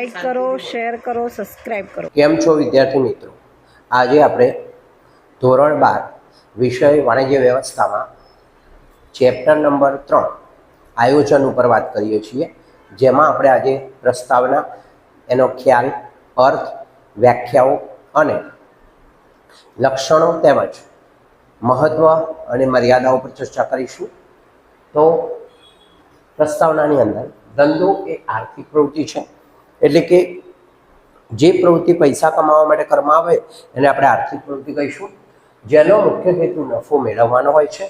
Like કરો, share કરો subscribe કરો. કેમ છો વિદ્યાર્થી મિત્રો? આજે આપણે ધોરણ બાર વિષય વાણિજ્ય વ્યવસ્થામાં ચેપ્ટર નંબર ત્રણ આયોજન ઉપર વાત કરીએ છીએ, જેમાં આપણે આજે પ્રસ્તાવના, એનો ખ્યાલ, અર્થ, વ્યાખ્યાઓ અને લક્ષણો તેમજ મહત્વ અને મર્યાદાઓ પર ચર્ચા કરીશું. તો પ્રસ્તાવનાની અંદર ધંધો એ આર્થિક પ્રવૃત્તિ છે એટલે કે જે પ્રવૃત્તિ પૈસા કમાવા માટે કરવામાં આવે, એને આપણે આર્થિક પ્રવૃત્તિ કહીશું. જેનો મુખ્ય હેતુ નફો મેળવવાનો હોય છે.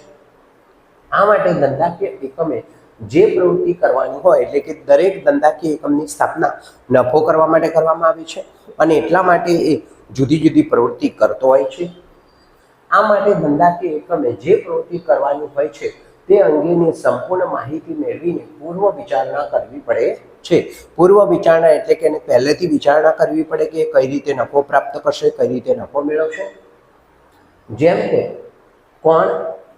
આ માટે ધંધાકીય એકમે જે પ્રવૃત્તિ કરવાની હોય, એટલે કે દરેક ધંધાકીય એકમની સ્થાપના નફો કરવા માટે કરવામાં આવી છે અને એટલા માટે એ જુદી જુદી પ્રવૃત્તિ કરતો હોય છે. આ માટે ધંધાકીય એકમે જે પ્રવૃત્તિ કરવાની હોય છે, તે અંગેની સંપૂર્ણ માહિતી મેળવીને પૂર્વ વિચારણા કરવી પડે. છે. પૂર્વ વિચારણા એટલે કે એને પહેલેથી વિચારણા કરવી પડે કે કઈ રીતે નફો પ્રાપ્ત કરશે, કઈ રીતે નફો મેળવશે? જેમ કે કોણ,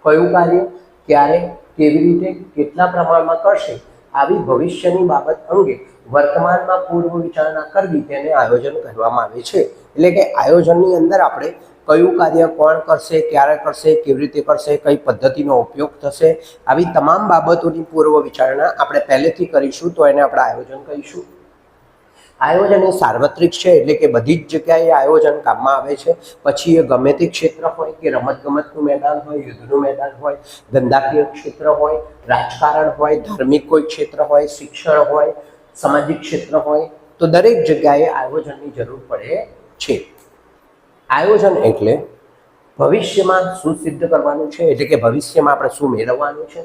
કયું કાર્ય, ક્યારે, કેવી રીતે, કેટલા પ્રમાણમાં કરશે, આવી ભવિષ્યની બાબત અંગે વર્તમાનમાં પૂર્વ વિચારણા કરવી તેને આયોજન કહેવામાં આવે છે. એટલે કે આયોજનની અંદર આપણે કયું કાર્ય કોણ કરશે, ક્યારે કરશે, કેવી રીતે કરશે, કઈ પદ્ધતિનો ઉપયોગ થશે, આવી તમામ બાબતોની પૂર્વ વિચારણા આપણે પહેલેથી કરીશું તો એને આપણે આયોજન કહીશું. આયોજન એ સાર્વત્રિક છે, એટલે કે બધી જ જગ્યાએ આયોજન કામમાં આવે છે. પછી એ ગમે તે ક્ષેત્ર હોય, કે રમત ગમતનું મેદાન હોય, યુદ્ધનું મેદાન હોય, ધંધાકીય ક્ષેત્ર હોય, રાજકારણ હોય, ધાર્મિક કોઈ ક્ષેત્ર હોય, શિક્ષણ હોય સામાજિક ક્ષેત્ર હોય, તો દરેક જગ્યાએ આયોજનની જરૂર પડે છે. આયોજન એટલે ભવિષ્યમાં શું સિદ્ધ કરવાનું છે? એટલે કે ભવિષ્યમાં આપણે શું મેળવવાનું છે?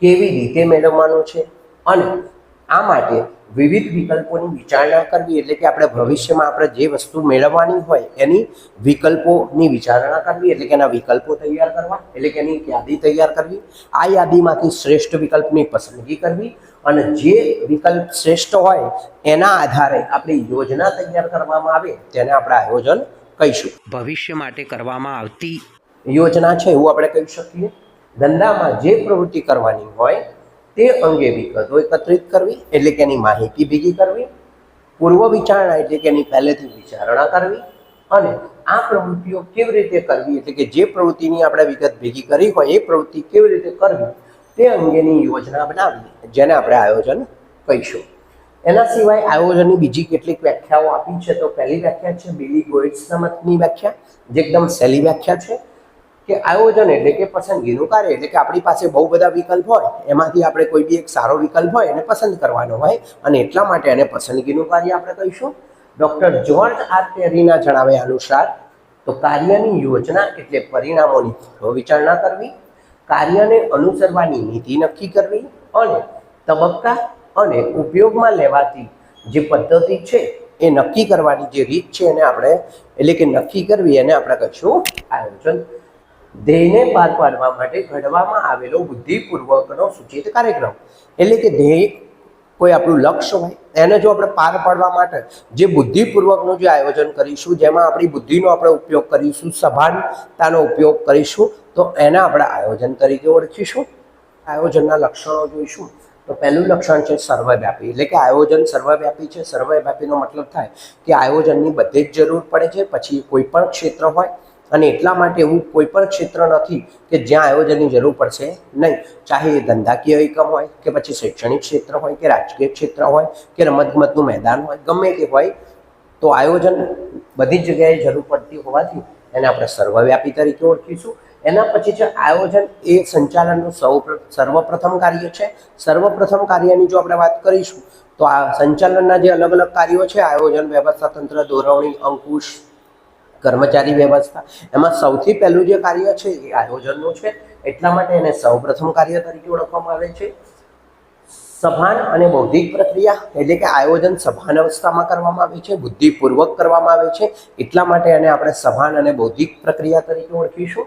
કેવી રીતે મેળવવાનું છે? અને આ માટે વિવિધ વિકલ્પોની વિચારણા કરવી એટલે કે આપણે ભવિષ્યમાં આપણે જે વસ્તુ મેળવવાની હોય એની વિકલ્પોની વિચારણા કરવી એટલે કે એના વિકલ્પો તૈયાર કરવા એટલે કે એની યાદી તૈયાર કરવી. આ યાદીમાંથી શ્રેષ્ઠ વિકલ્પની પસંદગી કરવી અને જે વિકલ્પ શ્રેષ્ઠ હોય એના આધારે આપણી યોજના તૈયાર કરવામાં આવે તેને આપણે આયોજન કહીશું. ભવિષ્ય માટે કરવામાં આવતી યોજના છે એવું આપણે કહી શકીએ. ધંધામાં જે પ્રવૃત્તિ કરવાની હોય તે અંગે વિગતો એકત્રિત કરવી, એટલે કે એની માહિતી ભેગી કરવી, પૂર્વ વિચારણા એટલે કે એની પહેલેથી વિચારણા કરવી, અને આ પ્રવૃત્તિઓ કેવી રીતે કરવી, એટલે કે જે પ્રવૃત્તિની આપણે વિગત ભેગી કરી હોય, એ પ્રવૃત્તિ કેવી રીતે કરવી, તે અંગેની યોજના બનાવી, જેને આપણે આયોજન કહીશું. એના સિવાય આયોજનની બીજી કેટલીક વ્યાખ્યાઓ આપી છે, તો પહેલી વ્યાખ્યા છે, બિલી ગોઇટ્સના મતની વ્યાખ્યા, જે એકદમ સહેલી વ્યાખ્યા છે. કે આયોજન એટલે કે પસંદગીનું કાર્ય એટલે કે આપણી પાસે બહુ બધા વિકલ્પ હોય, એમાંથી આપણે કોઈ બી એક સારો વિકલ્પ હોય એને પસંદ કરવાનો હોય અને એટલા માટે એને પસંદગીનું કાર્ય આપણે કહીશું ડૉક્ટર જ્યોર્જ આર ટેરીના જણાવ્યા અનુસાર, તો કાર્યની યોજના એટલે પરિણામોની વિચારણા કરવી, કાર્યને અનુસરવાની નીતિ નક્કી કરવી અને તબક્કા અને ઉપયોગમાં લેવાતી જે પદ્ધતિ છે એ નક્કી કરવાની જે રીત છે એને આપણે એટલે કે નક્કી કરવી એને આપણે કહીશું આયોજન. ધ્યેયને પાર પાડવા માટે ઘડવામાં આવેલો બુદ્ધિપૂર્વકનો સૂચિત કાર્યક્રમ. એટલે કે ધ્યેય કોઈ આપણું લક્ષ્ય હોય, એને જો આપણે પાર પાડવા માટે જે બુદ્ધિપૂર્વકનું જે આયોજન કરીશું, જેમાં આપણી બુદ્ધિનો આપણે ઉપયોગ કરીશું, સભાનતાનો ઉપયોગ કરીશું, તો એને આપણે આયોજન તરીકે ઓળખીશું. આયોજનના લક્ષણો જોઈશું. તો પહેલું લક્ષણ છે સર્વવ્યાપી. એટલે કે આયોજન સર્વવ્યાપી છે. સર્વવ્યાપીનો મતલબ થાય કે આયોજનની બધે જ જરૂર પડે છે. પછી કોઈ પણ ક્ષેત્ર હોય અને એટલા માટે એવું કોઈ પણ ક્ષેત્ર નથી કે જ્યાં આયોજનની જરૂર પડશે, નહીં. ચાહે એ ધંધાકીય એકમ હોય, કે પછી શૈક્ષણિક ક્ષેત્ર હોય, કે રાજકીય ક્ષેત્ર હોય, કે રમતગમતનું મેદાન હોય, ગમે તે હોય, તો આયોજન બધી જગ્યાએ જરૂર પડતી હોવાથી એને આપણે સર્વવ્યાપી તરીકે ઓળખીશું. એના પછી છે, આયોજન એ સંચાલનનું સૌ સર્વપ્રથમ કાર્ય છે. સર્વપ્રથમ કાર્યની જો આપણે વાત કરીશું, તો આ સંચાલનના જે અલગ અલગ કાર્યો છે, આયોજન, વ્યવસ્થા તંત્ર દોરવણી અંકુશ કર્મચારી વ્યવસ્થા. એમાં સૌથી પહેલું જે કાર્ય છે એ આયોજનનું છે. એટલા માટે એને સૌપ્રથમ કાર્ય તરીકે ઓળખવામાં આવે છે. સભાન અને બૌદ્ધિક પ્રક્રિયા, એટલે કે આયોજન સભાન અવસ્થામાં કરવામાં આવે છે, બુદ્ધિપૂર્વક કરવામાં આવે છે. એટલા માટે એને આપણે સભાન અને બૌદ્ધિક પ્રક્રિયા તરીકે ઓળખીશું.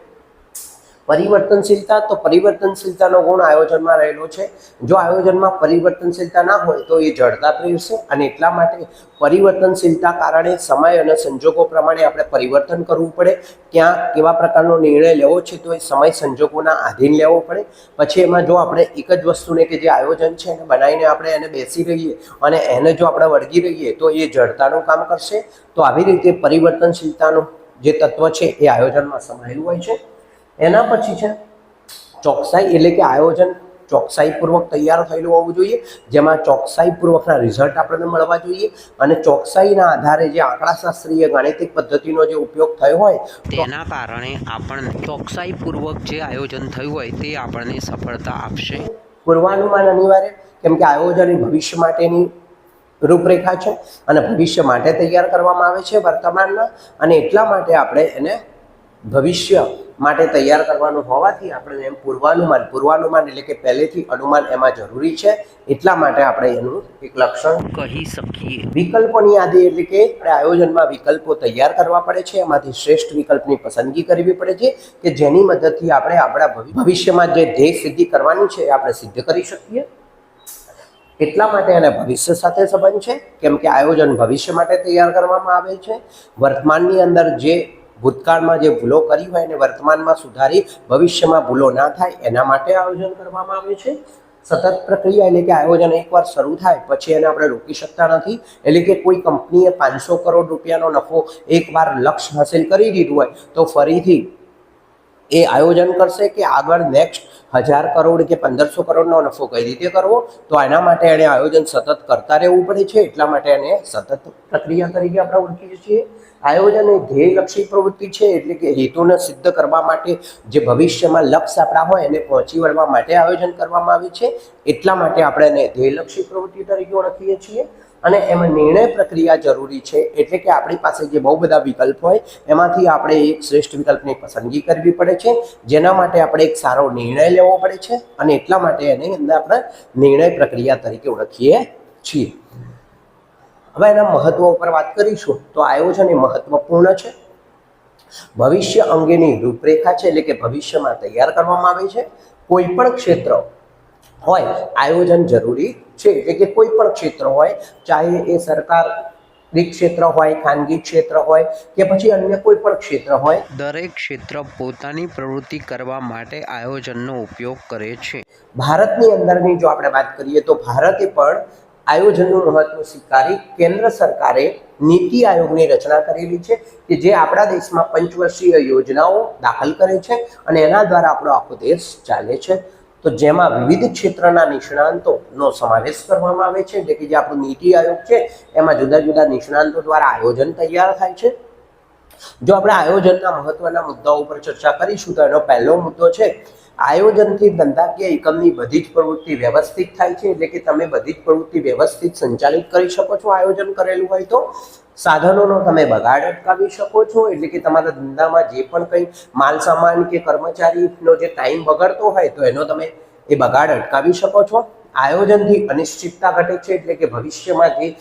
પરિવર્તનશીલતા તો પરિવર્તનશીલતાનો ગુણ આયોજનમાં રહેલો છે. જો આયોજનમાં પરિવર્તનશીલતા ના હોય તો એ જડતા રહેશે અને એટલા માટે પરિવર્તનશીલતા કારણે સમય અને સંજોગો પ્રમાણે આપણે પરિવર્તન કરવું પડે. ક્યાં, કેવા પ્રકારનો નિર્ણય લેવો છે તો એ સમય સંજોગોના આધીન લેવો પડે. પછી એમાં જો આપણે એક જ વસ્તુને કે જે આયોજન છે એને બનાવીને આપણે એને બેસી રહીએ અને એને જો આપણે વળગી રહીએ તો એ જડતાનું કામ કરશે. તો આવી રીતે પરિવર્તનશીલતાનું જે તત્વ છે એ આયોજનમાં સમાયેલું હોય છે. એના પછી છે ચોકસાઈ એટલે કે આયોજન ચોકસાઈપૂર્વક તૈયાર થયેલું હોવું જોઈએ જેમાં ચોકસાઈપૂર્વકના રિઝલ્ટ આપણને મળવા જોઈએ અને ચોકસાઈના આધારે જે આંકડાશાસ્ત્રીય ગાણિતિક પદ્ધતિનો જે ઉપયોગ થયો હોય તેના કારણે આપણને ચોકસાઈપૂર્વક જે આયોજન થયું હોય તે આપણને સફળતા આપશે. પૂર્વાનુમાન અનિવાર્ય કેમ કે આયોજન એ ભવિષ્ય માટેની રૂપરેખા છે અને ભવિષ્ય માટે તૈયાર કરવામાં આવે છે વર્તમાનમાં અને એટલા માટે આપણે એને ભવિષ્ય માટે તૈયાર કરવાનું હોવાથી આપણે એમ પૂર્વાનુમાન પૂર્વાનુમાન એટલે કે પહેલેથી અનુમાન એમાં જરૂરી છે. એટલા માટે આપણે એનું એક લક્ષણ કહી શકીએ. વિકલ્પોની યાદી એટલે કે આપણે આયોજનમાં વિકલ્પો તૈયાર કરવા પડે છે. એમાંથી શ્રેષ્ઠ વિકલ્પની પસંદગી કરવી પડે છે કે જેની મદદથી આપણે આપણા ભવિ- ભવિષ્યમાં જે ધ્યેય સિદ્ધિ કરવાની છે એ આપણે સિદ્ધ કરી શકીએ. એટલા માટે એને ભવિષ્ય સાથે સંબંધ છે. કેમ કે આયોજન ભવિષ્ય માટે તૈયાર કરવામાં આવે છે. વર્તમાનની અંદર જે ભૂતકાળમાં જે ભૂલો કરી હોય એને વર્તમાનમાં સુધારી ભવિષ્યમાં ભૂલો ના થાય, એના માટે આયોજન કરવામાં આવે છે. સતત પ્રક્રિયા એટલે કે આયોજન એકવાર શરૂ થાય, પછી એને આપણે રોકી શકતા નથી. એટલે કે કોઈ કંપનીએ પાંચસો કરોડ રૂપિયાનો નફો એકવાર લક્ષ્ય હાંસિલ કરી દીધું હોય, તો ફરીથી એ આયોજન કરશે કે આગળ નેક્સ્ટ હજાર કરોડ કે પંદરસો કરોડનો નફો કઈ રીતે કરવો? તો એના માટે એણે આયોજન સતત કરતા રહેવું પડે છે. એટલા માટે એને સતત પ્રક્રિયા તરીકે આપણે ઓળખીએ છીએ. આયોજન એ ધ્યેયલક્ષી પ્રવૃત્તિ છે, એટલે કે હેતુને સિદ્ધ કરવા માટે જે ભવિષ્યમાં લક્ષ્ય આપણા હોય એને પહોંચી વળવા માટે આયોજન કરવામાં આવે છે. એટલા માટે આપણે એને ધ્યેયલક્ષી પ્રવૃત્તિ તરીકે ઓળખીએ છીએ. અને એમાં નિર્ણય પ્રક્રિયા જરૂરી છે, એટલે કે આપણી પાસે જે બહુ બધા વિકલ્પ હોય, એમાંથી આપણે એક શ્રેષ્ઠ વિકલ્પની પસંદગી કરવી પડે છે, જેના માટે આપણે એક સારો નિર્ણય લેવો પડે છે, અને એટલા માટે એને અંદર આપણે નિર્ણય પ્રક્રિયા તરીકે ઓળખીએ છીએ. હવે એના મહત્વ ઉપર વાત કરીશું, તો આયોજન એ મહત્વપૂર્ણ છે. ભવિષ્ય અંગેની રૂપરેખા છે, એટલે કે ભવિષ્યમાં તૈયાર કરવામાં આવે છે. કોઈ પણ ક્ષેત્ર હોય આયોજન જરૂરી છે. એટલે કે કોઈ પણ ક્ષેત્ર હોય ચાહે એ સરકાર ક્ષેત્ર હોય ખાનગી ક્ષેત્ર હોય કે પછી અન્ય કોઈ પણ ક્ષેત્ર હોય. દરેક ક્ષેત્ર પોતાની પ્રવૃત્તિ કરવા માટે આયોજનનો ઉપયોગ કરે છે. ભારતની અંદરની જો આપણે વાત કરીએ તો ભારતે પણ આયોજનનું મહત્વ સ્વીકારી કેન્દ્ર સરકારે નીતિ આયોગની રચના કરેલી છે કે જે આપણા દેશમાં પંચવર્ષીય યોજનાઓ દાખલ કરે છે અને એના દ્વારા આપણો આખો દેશ ચાલે છે. તો જેમાં વિવિધ ક્ષેત્રના નિષ્ણાંતોનો સમાવેશ કરવામાં આવે છે. એટલે કે જે આપણું નીતિ આયોગ છે, એમાં જુદા જુદા નિષ્ણાંતો દ્વારા આયોજન તૈયાર થાય છે. જો આપણે આયોજનના મહત્વના મુદ્દાઓ ઉપર ચર્ચા કરીશું, તો એનો પહેલો મુદ્દો છે આયોજનથી ધંધાકીય એકમની બધી જ પ્રવૃત્તિ વ્યવસ્થિત થાય છે, એટલે કે તમે બધી જ પ્રવૃત્તિ વ્યવસ્થિત સંચાલિત કરી શકો છો, આયોજન કરેલું હોય તો. સાધનોનો તમે બગાડ અટકાવી શકો છો, એટલે કે તમારા ધંધામાં જે પણ કંઈ માલ સામાન કે કર્મચારીનો જે ટાઈમ બગડતો હોય તો એનો તમે એ બગાડ અટકાવી શકો છો. આયોજનથી અનિશ્ચિતતા ઘટે છે, એટલે કે ભવિષ્યમાં જે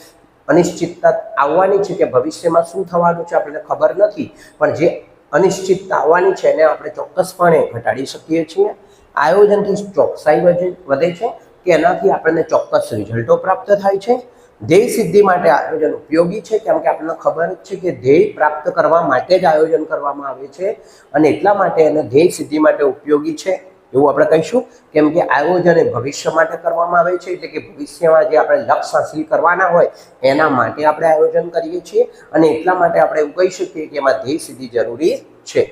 અનિશ્ચિતતા આવવાની છે કે ભવિષ્યમાં શું થવાનું છે, આપણને ખબર નથી. પણ જે અનિશ્ચિતતા આવવાની છે એને આપણે ચોક્કસપણે ઘટાડી શકીએ છીએ. આયોજનથી ચોકસાઈ વધે છે કે એનાથી આપણને ચોક્કસ રિઝલ્ટો પ્રાપ્ત થાય છે. ધ્યેય સિદ્ધિ માટે આયોજન ઉપયોગી છે કેમ કે આપણને ખબર જ છે કે ધ્યેય પ્રાપ્ત કરવા માટે જ આયોજન કરવામાં આવે છે અને એટલા માટે એને ધ્યેય સિદ્ધિ માટે ઉપયોગી છે. એવું આપણે કહીશું, કેમ કે આયોજન એ ભવિષ્ય માટે કરવામાં આવે છે, એટલે કે ભવિષ્યમાં જે આપણે લક્ષ્ય હાંસિલ કરવાના હોય, એના માટે આપણે આયોજન કરીએ છીએ, અને એટલા માટે આપણે એવું કહી શકીએ કે એમાં ધ્યેય સિદ્ધિ જરૂરી છે.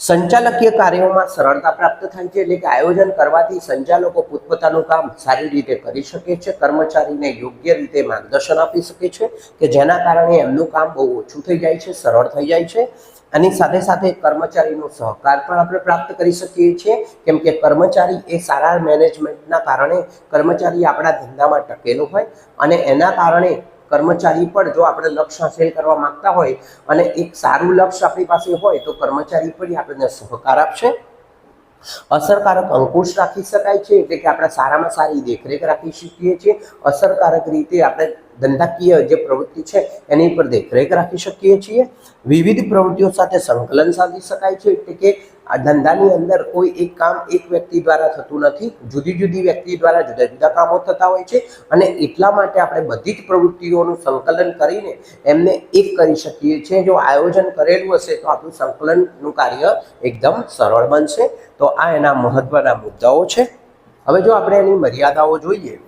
સંચાલકીય કાર્યોમાં સરળતા પ્રાપ્ત થાય છે, એટલે કે આયોજન કરવાથી સંચાલકો પોતપોતાનું કામ સારી રીતે કરી શકે છે, કર્મચારીને યોગ્ય રીતે માર્ગદર્શન આપી શકે છે, કે જેના કારણે એમનું કામ બહુ ઓછું થઈ જાય છે, સરળ થઈ જાય છે આની સાથે સાથે કર્મચારીનો સહકાર પણ આપણે પ્રાપ્ત કરી શકીએ છીએ. કેમ કે કર્મચારી એ સારા મેનેજમેન્ટના કારણે કર્મચારી આપણા ધંધામાં ટકેલો હોય અને એના કારણે કર્મચારી પણ જો આપણે લક્ષ્ય હાંસિલ કરવા માંગતા હોય અને એક સારું લક્ષ્ય આપણી પાસે હોય તો કર્મચારી પણ આપણને સહકાર આપશે. અસરકારક અંકુશ રાખી શકાય છે. એટલે કે આપણે સારામાં સારી દેખરેખ રાખી શકીએ છીએ. અસરકારક રીતે આપણે ધંધાકીય જે પ્રવૃત્તિ છે, એની પર દેખરેખ રાખી શકીએ છીએ. વિવિધ પ્રવૃત્તિઓ સાથે સંકલન સાધી શકાય છે, એટલે કે આ ધંધાની અંદર કોઈ એક કામ એક વ્યક્તિ દ્વારા થતું નથી. જુદી જુદી વ્યક્તિ દ્વારા જુદા જુદા કામો થતા હોય છે અને એટલા માટે આપણે બધી જ પ્રવૃત્તિઓનું સંકલન કરીને એમને એક કરી શકીએ છીએ. જો આયોજન કરેલું હશે તો આપણું સંકલનનું કાર્ય એકદમ સરળ બનશે. તો આ એના મહત્વના મુદ્દાઓ છે. હવે જો આપણે એની મર્યાદાઓ જોઈએ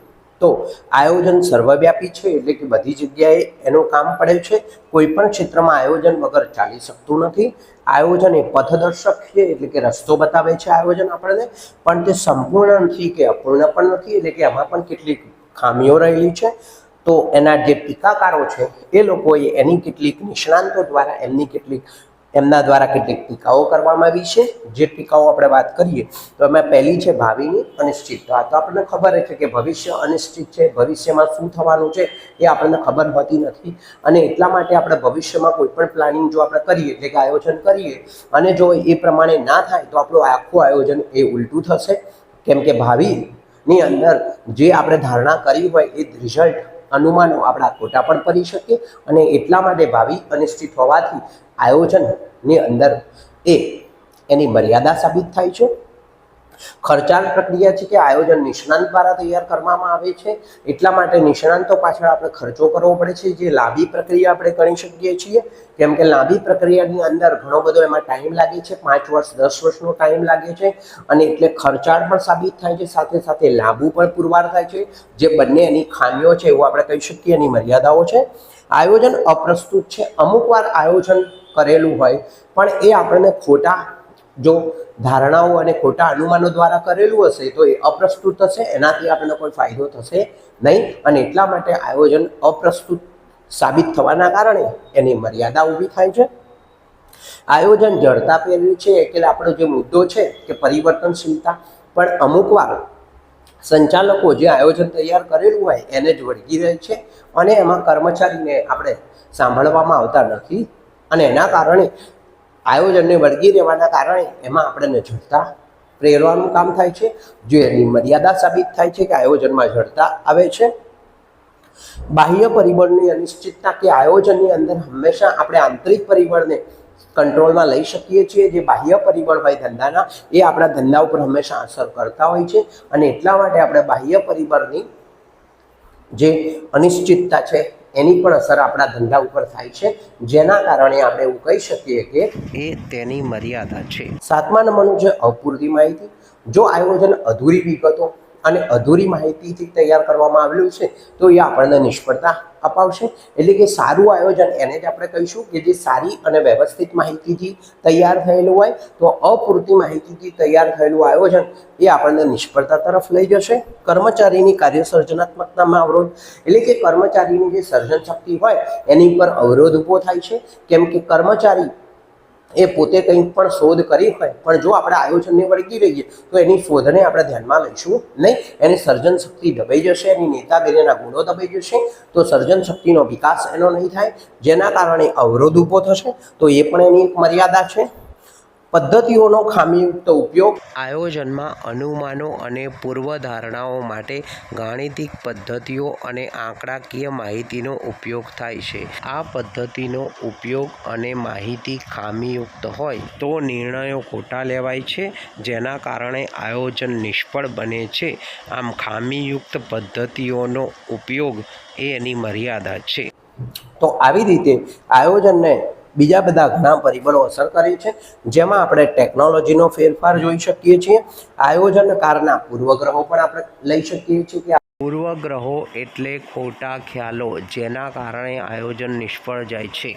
તો આયોજન સર્વવ્યાપી છે એટલે કે બધી જગ્યાએ એનું કામ પડે છે. કોઈ પણ ક્ષેત્રમાં આયોજન વગર ચાલી શકતું નથી. આયોજન એ પથદર્શક છે એટલે કે રસ્તો બતાવે છે આયોજન આપણને. પણ તે સંપૂર્ણ નથી કે અપૂર્ણ પણ નથી એટલે કે એમાં પણ કેટલીક ખામીઓ રહેલી છે. તો એના જે ટીકાકારો છે એ લોકોએ એની કેટલીક નિષ્ણાંતો દ્વારા એમની કેટલીક એમના દ્વારા કેટલીક ટીકાઓ કરવામાં આવી છે. જે ટીકાઓ આપણે વાત કરીએ, તો એમાં પહેલી છે ભાવિની અનિશ્ચિત. તો આ તો આપણને ખબર જ છે કે ભવિષ્ય અનિશ્ચિત છે. ભવિષ્યમાં શું થવાનું છે એ આપણને ખબર હોતી નથી. અને એટલા માટે આપણે ભવિષ્યમાં કોઈ પણ પ્લાનિંગ જો આપણે કરીએ એટલે કે આયોજન કરીએ, અને જો એ પ્રમાણે ના થાય, તો આપણું આખું આયોજન એ ઉલટું થશે. કેમ કે ભાવિની અંદર જે આપણે ધારણા કરી હોય, એ રિઝલ્ટ અનુમાનો આપણા ખોટા પણ કરી શકીએ. અને એટલા માટે ભાવિ અનિશ્ચિત હોવાથી આયોજનની અંદર એ એની મર્યાદા સાબિત થાય છે. ખર્ચાળ પ્રક્રિયા છે કે આયોજન નિષ્ણાંત દ્વારા તૈયાર કરવામાં આવે છે. એટલા માટે નિષ્ણાંતો પાછળ આપણે ખર્ચો કરવો પડે છે. જે લાંબી પ્રક્રિયા આપણે કરી શકીએ છીએ, કેમ કે લાંબી પ્રક્રિયાની અંદર ઘણો બધો એમાં ટાઈમ લાગે છે. પાંચ વર્ષ, દસ વર્ષનો ટાઈમ લાગે છે અને એટલે ખર્ચાળ પણ સાબિત થાય છે. સાથે સાથે લાંબુ પણ પુરવાર થાય છે. જે બંને એની ખામીઓ છે, એવું આપણે કહી શકીએ, એની મર્યાદાઓ છે. આયોજન અપ્રસ્તુત છે. અમુક વાર આયોજન કરેલું હોય. પણ એ આપણને ખોટા જો ધારણાઓ અને ખોટા અનુમાનો દ્વારા કરેલું હશે તો એ અપ્રસ્તુત થશે, એનાથી આપણને કોઈ ફાયદો થશે નહીં. અને એટલા માટે આયોજન અપ્રસ્તુત સાબિત થવાના કારણે એની મર્યાદા ઊભી થાય છે. આયોજન જડતા પહેર્યું છે, એટલે આપણો જે મુદ્દો છે કે પરિવર્તનશીલતા. પણ અમુક વાર સંચાલકો જે આયોજન તૈયાર કરેલું હોય એને જ વળગી રહે છે અને એમાં કર્મચારીને આપણે સાંભળવામાં આવતા નથી. અને એના કારણે આયોજનને વળગી રહેવાના કારણે એમાં આપણને જડતા પ્રેરવાનું કામ થાય છે. જો એની મર્યાદા સાબિત થાય છે કે આયોજનમાં જડતા આવે છે, બાહ્ય પરિબળની અનિશ્ચિતતા કે આયોજનની અંદર હંમેશા આપણે આંતરિક પરિબળને કંટ્રોલમાં લઈ શકીએ છીએ. જે બાહ્ય પરિબળ હોય ધંધાના, એ આપણા ધંધા ઉપર હંમેશા અસર કરતા હોય છે અને એટલા માટે આપણે બાહ્ય પરિબળની જે અનિશ્ચિતતા છે એની પણ અસર આપણા ધંધા ઉપર થાય છે. જેના કારણે આપણે એવું કહી શકીએ કે એ તેની મર્યાદા છે. સાતમા નંબરનું છે અપૂરતી માહિતી જો આયોજન અધૂરી વિગતો અને અધૂરી માહિતીથી તૈયાર કરવામાં આવેલું છે તો એ આપણને નિષ્ફળતા અપાવશે. એટલે કે સારું આયોજન એને જ આપણે કહીશું કે જે સારી અને વ્યવસ્થિત માહિતીથી તૈયાર થયેલું હોય, તો અપૂરતી માહિતીથી તૈયાર થયેલું આયોજન એ આપણને નિષ્ફળતા તરફ લઈ જશે. કર્મચારીની કાર્ય સર્જનાત્મકતામાં અવરોધ, એટલે કે કર્મચારીની જે સર્જન શક્તિ હોય, એની પર અવરોધ ઊભો થાય છે. કેમ કે કર્મચારી એ પોતે કંઈ પણ શોધ કરી હોય, પણ જો આપણે આયોજનને વળગી રહીએ, તો એની શોધને આપણે ધ્યાનમાં લઈશું નહીં. એની સર્જન શક્તિ દબાઈ જશે, એની નેતાગીરીના ગુણો દબાઈ જશે, તો સર્જન શક્તિનો વિકાસ એનો નહીં થાય. જેના કારણે અવરોધ ઊભો થશે, તો એ પણ એની એક મર્યાદા છે. પદ્ધતિઓનો ખામીયુક્ત ઉપયોગ આયોજનમાં અનુમાનો અને પૂર્વધારણાઓ માટે ગાણિતિક પદ્ધતિઓ અને આંકડાકીય માહિતીનો ઉપયોગ થાય છે. આ પદ્ધતિનો ઉપયોગ અને માહિતી ખામીયુક્ત હોય તો નિર્ણયો ખોટા લેવાય છે જેના કારણે આયોજન નિષ્ફળ બને છે. આમ ખામીયુક્ત પદ્ધતિઓનો ઉપયોગ એ એની મર્યાદા છે. તો આવી રીતે આયોજનને બીજા બધા ઘણા પરિબળો અસર કરે છે જેમાં આપણે ટેકનોલોજીનો ફેરફાર જોઈ શકીએ છીએ. આયોજનકારના પૂર્વગ્રહો પણ આપણે લઈ શકીએ છીએ કે પૂર્વગ્રહો એટલે ખોટા ખ્યાલો જેના કારણે આયોજન નિષ્ફળ જાય છે.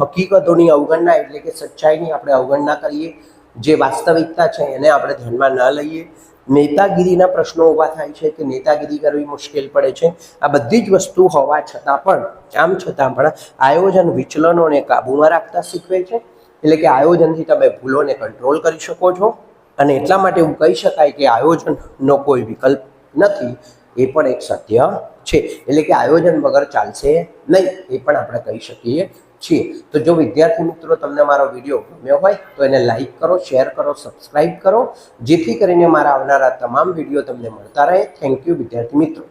હકીકતોની અવગણના એટલે કે સચ્ચાઈની આપણે અવગણના કરીએ જે વાસ્તવિકતા છે એને આપણે ધ્યાનમાં ન લઈએ. નેતાગીરીના પ્રશ્નો ઊભા થાય છે કે નેતાગીરી કરવી મુશ્કેલ પડે છે? આ બધી જ વસ્તુ હોવા છતાં પણ, આમ છતાં પણ આયોજન વિચલનોને કાબૂમાં રાખતા શીખવે છે? એટલે કે આયોજનથી તમે ભૂલોને કંટ્રોલ કરી શકો છો? અને એટલા માટે એવું કહી શકાય કે આયોજનનો કોઈ વિકલ્પ નથી, એ પણ એક સત્ય છે. એટલે કે આયોજન વગર ચાલશે નહીં, એ પણ આપણે કહી શકીએ. છીએ તો જો વિદ્યાર્થી મિત્રો તમને મારો વીડિયો ગમ્યો હોય, તો એને લાઈક કરો, શેર કરો સબસ્ક્રાઈબ કરો. જેથી કરીને મારા આવનારા તમામ વીડિયો તમને મળતા રહે. થેન્ક યુ વિદ્યાર્થી મિત્રો.